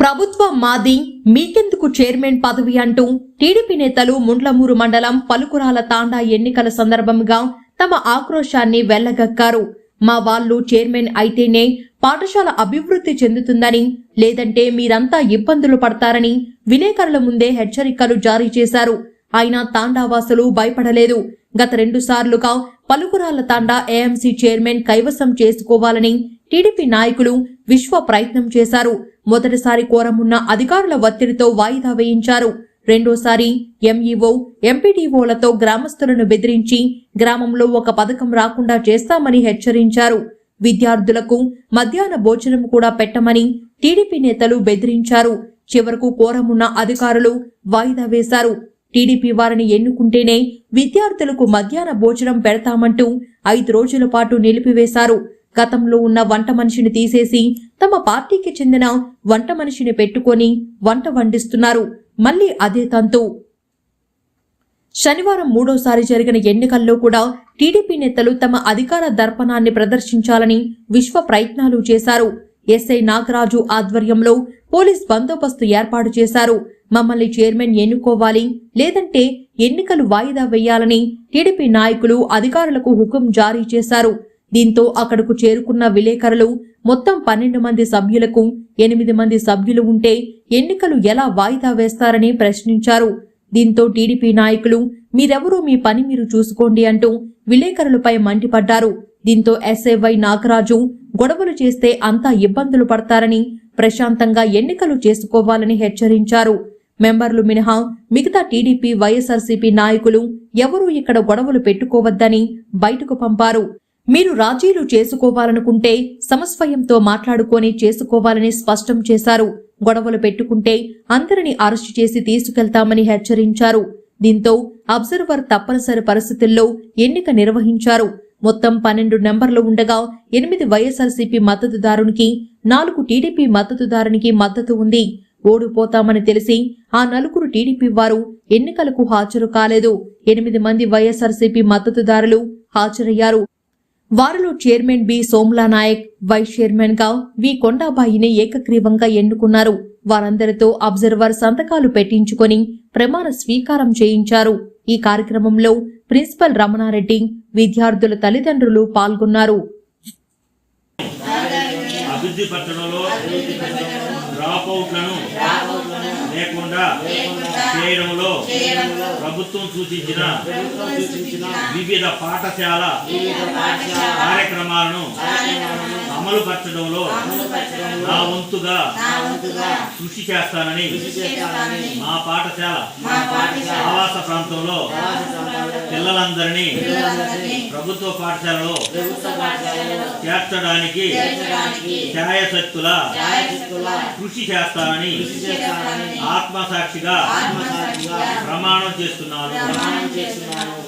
ప్రభుత్వం మాది మీకెందుకు చైర్మన్ పదవి అంటూ టీడీపీ నేతలు ముండ్లమూరు మండలం పలుకురాల తాండా ఎన్నికల సందర్భంగా తమ ఆక్రోశాన్ని వెళ్ళగక్కారు మా వాళ్ళు చైర్మన్ అయితేనే పాఠశాల అభివృద్ధి చెందుతుందని లేదంటే మీరంతా ఇబ్బందులు పడతారని విలేకరుల ముందే హెచ్చరికలు జారీ చేశారు. అయినా తాండావాసులు భయపడలేదు. గత రెండు సార్లుగా పలుకురాల తాండా ఏఎంసీ చైర్మన్ కైవసం చేసుకోవాలని టీడీపీ నాయకులు విశ్వ ప్రయత్నం చేశారు. మొదటిసారి కోరమున్న అధికారుల ఒత్తిడితో వాయిదా వేయించారు. రెండోసారి ఎంఈఓ ఎంపీడీఓలతో గ్రామస్తులను బెదిరించి గ్రామంలో ఒక పథకం రాకుండా చేస్తామని హెచ్చరించారు. విద్యార్థులకు మధ్యాహ్న భోజనం కూడా పెట్టమని టీడీపీ నేతలు బెదిరించారు. చివరకు కోరమున్న అధికారులు వాయిదా వేశారు. టీడీపీ వారిని ఎన్నుకుంటేనే విద్యార్థులకు మధ్యాహ్న భోజనం పెడతామంటూ ఐదు రోజుల పాటు నిలిపివేశారు. గతంలో ఉన్న వంట మనిషిని తీసేసి తమ పార్టీకి చెందిన వంట మనిషిని పెట్టుకొని వంట వండిస్తున్నారు. మళ్ళీ అదే తంతు. శనివారం మూడోసారి జరిగిన ఎన్నికల్లో కూడా టీడీపీ నేతలు తమ అధికార దర్పణాన్ని ప్రదర్శించాలని విశ్వ ప్రయత్నాలు చేశారు. ఎస్ఐ నాగరాజు ఆధ్వర్యంలో పోలీస్ బందోబస్తు ఏర్పాటు చేశారు. మమ్మల్ని చైర్మన్ ఎన్నుకోవాలి లేదంటే ఎన్నికలు వాయిదా వేయాలని టీడీపీ నాయకులు అధికారులకు హుకుం జారీ చేశారు. దీంతో అక్కడకు చేరుకున్న విలేకరులు మొత్తం పన్నెండు మంది సభ్యులకు ఎనిమిది మంది సభ్యులు ఉంటే ఎన్నికలు ఎలా వాయిదా వేస్తారని ప్రశ్నించారు. దీంతో టీడీపీ నాయకులు మీరెవరూ మీ పని మీరు చూసుకోండి అంటూ విలేకరులపై మండిపడ్డారు. దీంతో ఎస్ఏవై నాగరాజు గొడవలు చేస్తే అంతా ఇబ్బందులు పడతారని ప్రశాంతంగా ఎన్నికలు చేసుకోవాలని హెచ్చరించారు. మెంబర్లు మినహా మిగతా టీడీపీ వైఎస్ఆర్సీపీ నాయకులు ఎవరూ ఇక్కడ గొడవలు పెట్టుకోవద్దని బయటకు పంపారు. మీరు రాజీలు చేసుకోవాలనుకుంటే సమస్వయంతో మాట్లాడుకొని చేసుకోవాలని స్పష్టం చేశారు. గొడవలు పెట్టుకుంటే అందరిని అరెస్టు చేసి తీసుకెళ్తామని హెచ్చరించారు. దీంతో అబ్జర్వర్ తప్పనిసరి పరిస్థితుల్లో ఎన్నిక నిర్వహించారు. మొత్తం పన్నెండు నెంబర్లు ఉండగా ఎనిమిది వైఎస్ఆర్సీపీ మద్దతుదారునికి నాలుగు టీడీపీ మద్దతుదారునికి మద్దతు ఉంది. ఓడిపోతామని తెలిసి ఆ నలుగురు టీడీపీ వారు ఎన్నికలకు హాజరు కాలేదు. ఎనిమిది మంది వైఎస్ఆర్సీపీ మద్దతుదారులు హాజరయ్యారు. వారిలో chairman B. Somla Naik vice చైర్మన్గా వి. కొండాబాయిని ఏకగ్రీవంగా ఎన్నుకున్నారు. వారందరితో అబ్జర్వర్ సంతకాలు పెట్టించుకొని ప్రమాణ స్వీకారం చేయించారు. ఈ కార్యక్రమంలో ప్రిన్సిపల్ రమణారెడ్డి విద్యార్థుల తల్లిదండ్రులు పాల్గొన్నారు. అభివృద్ధి పట్టణంలో డ్రాప్అవుట్లను లేకుండా చేయడంలో ప్రభుత్వం సూచించిన వివిధ పాఠశాల కార్యక్రమాలను అమలు పరచడంలో నా వంతుగా కృషి చేస్తానని మా పాఠశాల ఆవాస ప్రాంతంలో పిల్లలందరినీ ప్రభుత్వ పాఠశాలలో చేర్చడానికి ఛాయశక్తుల కృషి చేస్తానని ఆత్మసాక్షిగా ప్రమాణం చేస్తున్నాను.